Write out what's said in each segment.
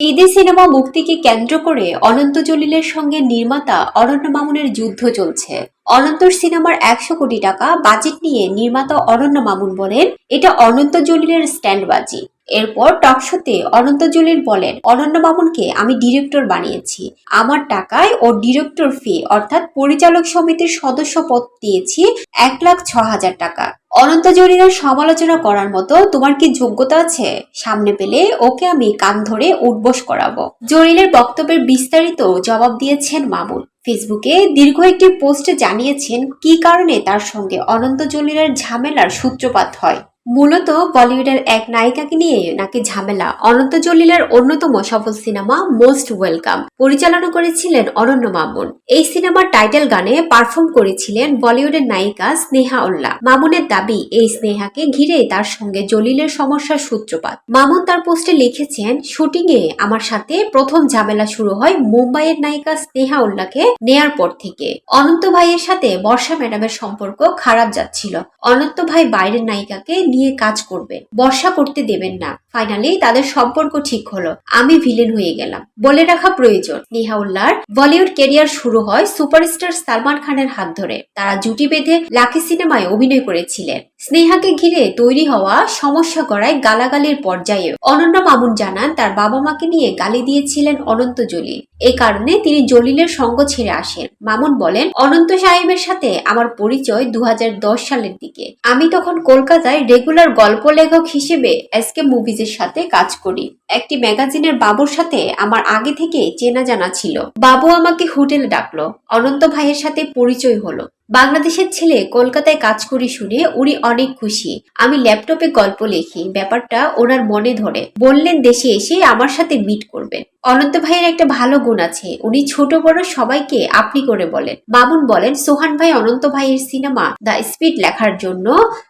ঈদে সিনেমা মুক্তিকে কেন্দ্র করে অনন্ত জলিলের সঙ্গে নির্মাতা অরণ্য মামুনের যুদ্ধ চলছে। অনন্তর সিনেমার একশো কোটি টাকা বাজেট নিয়ে নির্মাতা অরণ্য মামুন বলেন, এটা অনন্ত জলিলের স্ট্যান্ডবাজি। এরপর টকশোতে অনন্ত জলিল বলেন, অনন্য মামুনকে আমি ডিরেক্টর বানিয়েছি। আমার টাকায় ও ডিরেক্টর ফি, অর্থাৎ পরিচালক সমিতির সদস্য পদ দিয়েছি এক লাখ ছ হাজার টাকা। অনন্ত জলিলের সমালোচনা করার মতো তোমার কি যোগ্যতা আছে? সামনে পেলে ওকে আমি কান ধরে উঠবোস করাবো। জলিলের বক্তব্যের বিস্তারিত জবাব দিয়েছেন মামুন। ফেসবুকে দীর্ঘ একটি পোস্টে জানিয়েছেন কি কারণে তার সঙ্গে অনন্ত জলিলের ঝামেলার সূত্রপাত হয়। মূলত বলিউডের এক নায়িকাকে নিয়ে নাকি ঝামেলা। অনন্ত জলিলের অন্যতম সফল সিনেমা মোস্ট ওয়েলকাম। পরিচালনা করেছিলেন অনন্য মামুন। এই সিনেমার টাইটেল গানে পারফর্ম করেছিলেন বলিউডের নায়িকা স্নেহা উল্লাহ। মামুনের দাবি, এই স্নেহাকে ঘিরে তার সঙ্গে জলিলের সমস্যার সূত্রপাত। মামুন তার পোস্টে লিখেছেন শুটিং এ আমার সাথে প্রথম ঝামেলা শুরু হয় মুম্বাইয়ের নায়িকা স্নেহা উল্লাহকে নেয়ার পর থেকে। অনন্ত ভাইয়ের সাথে বর্ষা ম্যাডামের সম্পর্ক খারাপ যাচ্ছিল। অনন্ত ভাই বাইরের নায়িকাকে নিয়ে কাজ করবেন বর্ষা করতে দেবেন না। ফাইনালি তাদের সম্পর্ক ঠিক হলো। আমি ভিলেন হয়ে গেলাম। বলে রাখা প্রয়োজন। নিহাউল্লার বলিউড কেরিয়ার শুরু হয় সুপারস্টার সালমান খানের হাত ধরে। তারা জুটি বেঁধে লাকি সিনেমায় অভিনয় করেছিলেন। স্নেহাকে ঘিরে তৈরি হওয়া সমস্যা করায় গালাগালির পর্যায়ে অনন্য মামুন জানান তার বাবা মাকে নিয়ে গালি দিয়েছিলেন অনন্ত জলিল। এ কারণে তিনি জলিলের সঙ্গ ছেড়ে আসেন। মামুন বলেন, অনন্ত সাহেবের সাথে আমার পরিচয় দু হাজার দশ সালের দিকে। আমি তখন কলকাতায় রেগুলার গল্প লেখক হিসেবে এসকে মুভিজের সাথে কাজ করি। একটি ম্যাগাজিনের বাবুর সাথে আমার আগে থেকে চেনা জানা ছিল। বাবু আমাকে হোটেলে ডাকলো। অনন্ত ভাইয়ের সাথে পরিচয় হলো। বাংলাদেশের ছেলে কলকাতায় কাজ করি শুনে উনি অনেক খুশি। আমি ল্যাপটপে গল্প লিখি। ব্যাপারটা ওনার মনে ধরে। বললেন, দেশে এসে আমার সাথে মিট করবেন। অনন্ত ভাইয়ের একটা ভালো গুণ আছে। উনি ছোট, বড় সবাইকে আপনি করে বলেন। মামুন বলেন, সোহান ভাই অনন্ত ভাইয়ের সিনেমা দ্য স্পিড লেখার জন্য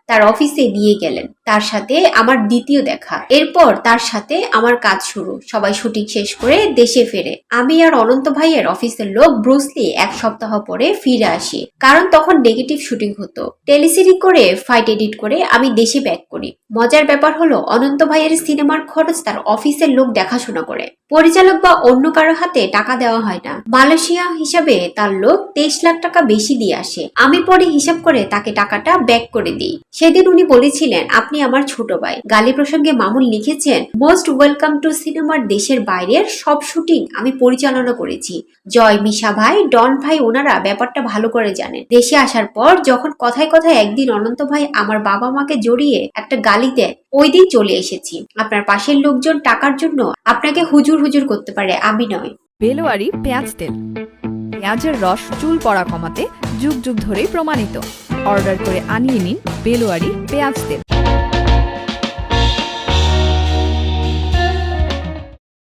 তার অফিসে নিয়ে গেলেন। তার সাথে আমার দ্বিতীয় দেখা। এরপর তার সাথে আমার কাজ শুরু। সবাই শুটিং শেষ করে দেশে ফেরে। আমি আর অনন্ত ভাইয়ের অফিসের লোক ব্রুসলি এক সপ্তাহ পরে ফিরে আসি। কারণ তখন নেগেটিভ শুটিং হতো। টেলিসিরি করে ফাইট এডিট করে আমি দেশে ব্যাক করি। মজার ব্যাপার হলো, অনন্ত ভাইয়ের সিনেমার খরচ তার অফিসের লোক দেখাশোনা করে। পরিচালক বা অন্য কারও হাতে টাকা দেওয়া হয় না। মালয়েশিয়া হিসাবে তার লোক তেইশ লাখ টাকা বেশি দিয়ে আসে। আমি পরে হিসাব করে তাকে টাকাটা ব্যাক করে দিই। সেদিন উনি বলেছিলেন, আপনি আমার ছোট ভাই। গালি প্রসঙ্গে মামুন লিখেছেন, মোস্ট ওয়েলকাম টু সিনেমার দেশের বাইরের সব শুটিং আমি পরিচালনা করেছি। জয় মিশা ভাই, ডন ভাই ওনারা ব্যাপারটা ভালো করে জানেন। দেশে আসার পর যখন কথায় কথায় একদিন অনন্ত ভাই আমার বাবা মাকে জড়িয়ে একটা গালি দেয় ওই দিন চলে এসেছি। আপনার পাশের লোকজন টাকার জন্য আপনাকে হুজুর হুজুর করতে পারে, আমি নয়। বেলোয়ারি পেঁয়াজ তেল। পেঁয়াজের রস চুল পড়া কমাতে যুগ যুগ ধরেই প্রমাণিত। অর্ডার করে আনিয়ে নিন বেলোয়ারি পেঁয়াজ তেল।